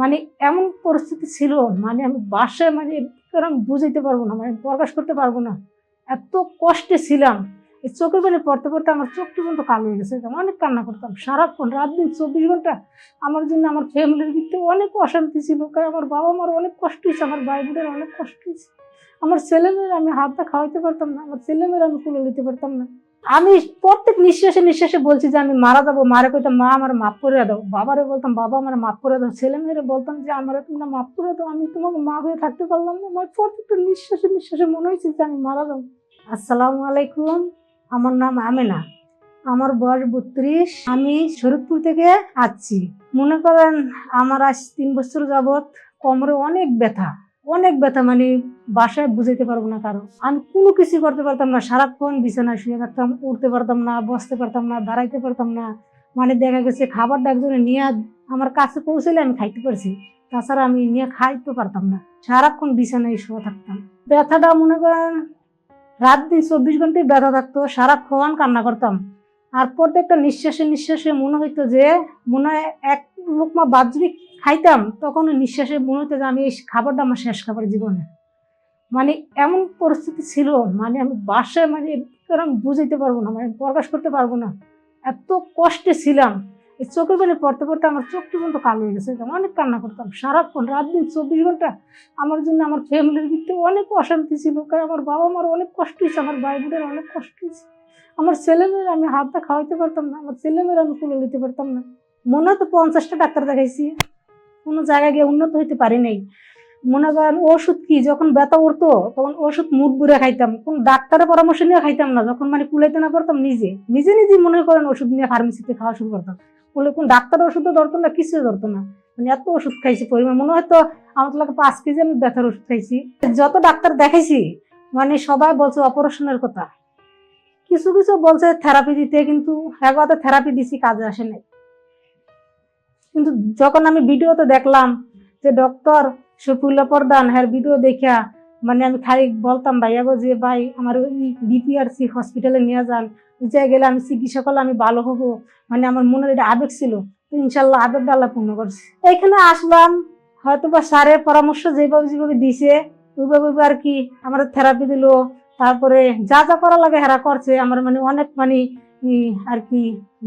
মানে এমন পরিস্থিতি ছিল মানে আমি বাসায় মানে আমি বুঝাইতে পারব না মানে প্রকাশ করতে পারব না। এত কষ্টে ছিলাম। এই চোখের পানি পড়তে পড়তে আমার চোখটি পর্যন্ত কালো হয়ে গেছে অনেক কান্না করতাম। সারাক্ষণ, রাত দিন চব্বিশ ঘণ্টা আমার জন্য আমার ফ্যামিলির ভিতরে অনেক অশান্তি ছিল, কারণ আমার বাবা মার অনেক কষ্ট হয়েছে, আমার ভাই বোনের অনেক কষ্ট হয়েছে। আমার ছেলেমেয়েরা আমি হাতটা খাওয়াইতে পারতাম না, আমার ছেলেমেয়েরা আমি তুলে নিতে পারতাম না। আমি প্রত্যেক নিঃশ্বাসে নিঃশ্বাসে বলছি যে আমি মারা যাব। মারে কইতাম মা আমার মাফ করে দাও। বাবারে বলতাম, বাবা আমার মাফ করে দাও। ছেলে মেয়েরা বলতাম যে, আমার তোমরা মাফ করে দাও। আমি তোমাকে মা হয়ে থাকতে পারলাম না। আমার প্রত্যেকটা নিঃশ্বাসে নিঃশ্বাসে মনে হয়েছে যে আমি মারা যাব। আসসালামু আলাইকুম। আমার নাম আমেনা। আমার বয়স বত্রিশ। আমি শরীরপুর থেকে আসছি। মনে করেন আমার আজ তিন বছর যাবৎ কোমরে অনেক ব্যথা। অনেক ব্যথা মানে বাসায় বুঝাইতে পারব না কারও। আমি কোনো কিছু করতে পারতাম না, সারাক্ষণ বিছানায় শুয়ে থাকতাম, উঠতে পারতাম না, বসতে পারতাম না, দাঁড়াইতে পারতাম না। মানে দেখা গেছে খাবারটা একজনে নিয়ে আমার কাছে পৌঁছলে আমি খাইতে পারছি, তাছাড়া আমি নিয়ে খাইতে পারতাম না। সারাক্ষণ বিছানায় শুয়ে থাকতাম। ব্যথাটা মনে করেন রাত দিন চব্বিশ ঘন্টায় ব্যথা থাকতো, সারাক্ষণ কান্না করতাম। আর প্রত্যেকটা নিঃশ্বাসে নিঃশ্বাসে মনে হইতো যে মনে হয় এক লোকমা ভাত যদি খাইতাম, তখন নিঃশ্বাসে মনে হতো যে আমি এই খাবারটা আমার শেষ খাবার জীবনে। মানে এমন পরিস্থিতি ছিল মানে আমি বাসায় মানে আমি বুঝাইতে পারব না মানে প্রকাশ করতে পারব না। এত কষ্টে ছিলাম। এই চোখের পানি পড়তে পড়তে আমার চোখটি পর্যন্ত কালো হয়ে গেছে অনেক কান্না করতাম। সারাক্ষণ, রাত দিন চব্বিশ ঘণ্টা আমার জন্য আমার ফ্যামিলির ভিতরে অনেক অশান্তি ছিল, কারণ আমার বাবা মার অনেক কষ্ট হয়েছে, আমার ভাই বোনের অনেক কষ্ট হয়েছে। আমার ছেলেমেয়েরা আমি হাতটা খাওয়াইতে পারতাম না, আমার ছেলেমেয়েরা আমি তুলে নিতে পারতাম না। মনে হতো পঞ্চাশটা ডাক্তার দেখাইছি। কোনো জায়গায় গিয়ে উন্নত হইতে পারি নাই। মনে করেন ওষুধ কি? যখন ব্যথা উঠতো, তখন ওষুধ মুখ বুড়ে খাইতাম। কোন ডাক্তারের পরামর্শ নিয়ে খাইতাম না। যখন মানে কুলাইতে না পারতাম, নিজে নিজে নিজে মনে করেন ওষুধ নিয়ে ফার্মেসিতে খাওয়া শুরু করতাম। বলে কোন ডাক্তারের ওষুধও ধরতো না কিছু ধরতো না। মানে এত ওষুধ খাইছি, পরিমাণ। মনে হয়তো আমার লাগে পাঁচ কেজি আমি ব্যথার ওষুধ খাইছি। যত ডাক্তার দেখাইছি মানে সবাই বলছে অপারেশনের কথা। কিছু কিছু বলছে থেরাপি দিতে, কিন্তু একবার থেরাপি দিছি, কাজে আসে নাই। কিন্তু যখন আমি ভিডিওতে দেখলাম যে ডক্টর শফিউল্লাহ প্রধান হ্যার ভিডিও দেখা মানে আমি খালি বলতাম, ভাইয়া গো যে ভাই আমার ওই ডিপিআরসি হসপিটালে নিয়ে যান জায়গায় গেলে আমি চিকিৎসা করলে আমি ভালো হব। মানে আমার মনের এটা আবেগ ছিল। ইনশাল্লাহ আবেগ আল্লাহ পূর্ণ করছে। এখানে আসলাম হয়তো বা স্যারের পরামর্শ যেভাবে যেভাবে দিছে, ওইভাবে আর কি আমার থেরাপি দিল। তারপরে যা যা করা লাগে হেরা করছে। আমার মানে অনেক মানে আর কি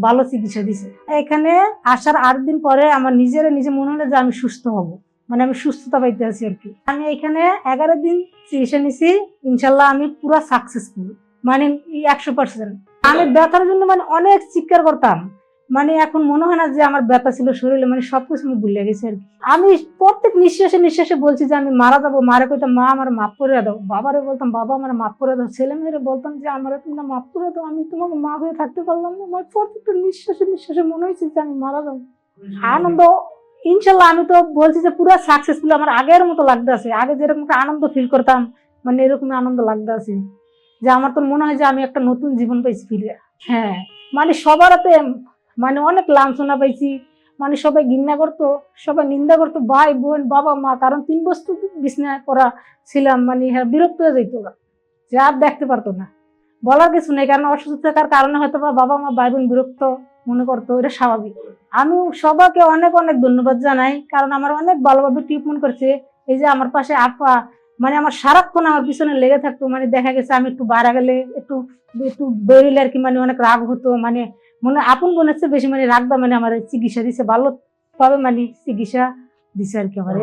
ভালো চিকিৎসা দিছে। এখানে আসার আট দিন পরে আমার নিজের নিজে মনে হলো যে আমি সুস্থ হব। মানে আমি সুস্থতা পাইতে আছি আর কি। আমি এখানে এগারো দিন চিকিৎসা নিছি, ইনশাল্লাহ আমি পুরো সাকসেসফুল মানে একশো পার্সেন্ট আমি ব্যথার জন্য মানে অনেক চিৎকার করতাম। মানে এখন মনে হয় না যে আমার ব্যথা ছিল শরীরে মানে সবকিছু আমি ভুলে গেছি আর কি। আমি প্রত্যেক নিঃশ্বাসে নিঃশ্বাসে বলছি যে আমি মারা যাব, মারে কইতাম, মা, আমার মাফ করে দাও। বাবারে বলতাম, বাবা, আমার মাফ করে দাও। ছেলে মেয়েরে বলতাম যে, আমার তোমরা মাফ করে দাও, আমি তোমাকে মা হয়ে থাকতে পারলাম না। আমার প্রত্যেকটা নিঃশ্বাসে নিঃশ্বাসে মনে হয়েছে যে আমি মারা যাব। আনন্দ, ইনশাল্লাহ আমি তো বলছি যে পুরো সাকসেসফুল আমার আগের মতো লাগতে আছে। আগে যেরকম একটা আনন্দ ফিল করতাম মানে এরকম আনন্দ লাগতে আছে। যে আমার তো মনে হয় যে আমি একটা নতুন জীবন পাইছি ফিরে। হ্যাঁ মানে সবার হাতে মানে অনেক লাঞ্ছনা পাইছি। মানে সবাই ঘৃণা করতো, সবাই নিন্দা করতো, ভাই, বোন, বাবা, মা, কারণ তিন বস্তু বিছনায় করা ছিলাম মানে হ্যাঁ বিরক্ত হয়ে ওরা যে আর দেখতে পারতো না। বলার কিছু নেই, কারণ অসুস্থ থাকার কারণে হয়তো বা বাবা, মা, ভাই, বোন বিরক্ত মনে করতো, এটা স্বাভাবিক। আমি সবাইকে অনেক অনেক ধন্যবাদ জানাই, কারণ আমার অনেক ভালোভাবে ট্রিটমেন্ট করছে। এই যে আমার পাশে আপা মানে আমার সারাক্ষণ আমার পিছনে লেগে থাকতো মানে দেখা গেছে আমি একটু বাইরে গেলে একটু একটু বেরিলে আর কি মানে অনেক রাগ হতো মানে মনে আপন বোনের চেয়ে বেশি মানে রাগদা মানে আমার চিকিৎসা দিছে ভালো ভাবে মানে চিকিৎসা দিছে আর কি আমার।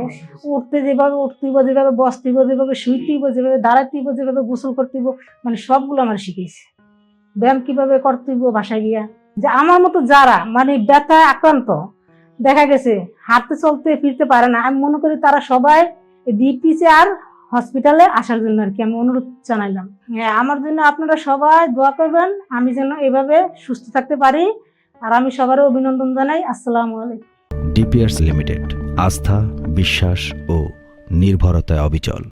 উঠতে যেভাবে উঠতেইব যেভাবে বসতেইব যেভাবে শুইতেইব যেভাবে দাঁড়াতেইব যেভাবে গোসল করতেইব মানে সবগুলো আমার শিখেছে ব্যায়াম কীভাবে করতেইব বাসায় গিয়া। যে আমার মতো যারা মানে ব্যথায় আক্রান্ত দেখা গেছে হাঁটতে চলতে ফিরতে পারে না আমি মনে করি তারা সবাই ডিপিসি আর হসপিটালে আসার জন্য আর কি আমি অনুরোধ জানাইলাম। হ্যাঁ আমার জন্য আপনারা সবাই দোয়া করবেন, আমি যেন এভাবে সুস্থ থাকতে পারি। আর আমি সবারও অভিনন্দন জানাই। আসসালামু আলাইকুম। ডিপিআরস লিমিটেড, আস্থা, বিশ্বাস ও নির্ভরতায় অবিচল।